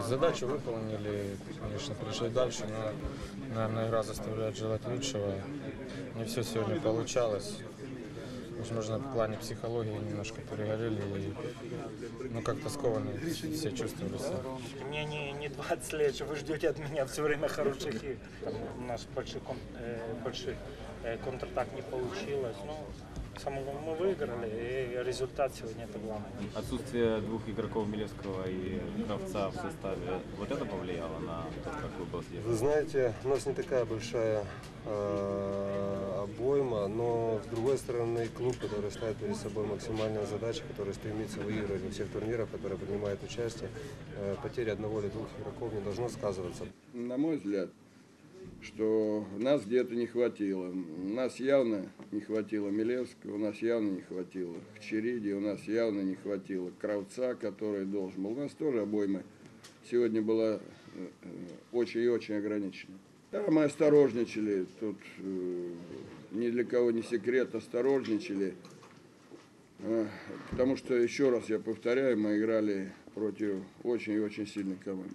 Задачу выполнили, конечно, пришли дальше, но, наверное, игра заставляет желать лучшего. Не все сегодня получалось. Возможно, в плане психологии немножко перегорели и ну, как-то скованно все чувствовали себя. Мне не, не 20 лет, что вы ждете от меня все время хороших игр. У нас больших, кон- э, больших э, контратак не получилось. Ну, самое главное, мы выиграли, и результат сегодня это главное. Отсутствие двух игроков Милевского и Кравца в составе, вот это повлияло на то, как вы был Вы знаете, у нас не такая большая э, обойма, но с другой стороны клуб, который ставит перед собой максимальные задачи, который стремится выигрывать во всех турнирах, в которых принимает участие, э, потеря одного или двух игроков не должно сказываться. на мой взгляд, что нас где-то не хватило. Нас явно не хватило Милевского, у нас явно не хватило Хчериди, у нас явно не хватило Кравца, который должен был. У нас тоже обойма сегодня была э, э, очень и очень ограничена. Да, мы осторожничали, тут э, ни для кого не секрет, осторожничали. Э, Потому что, еще раз я повторяю, мы играли против очень и очень сильной команды.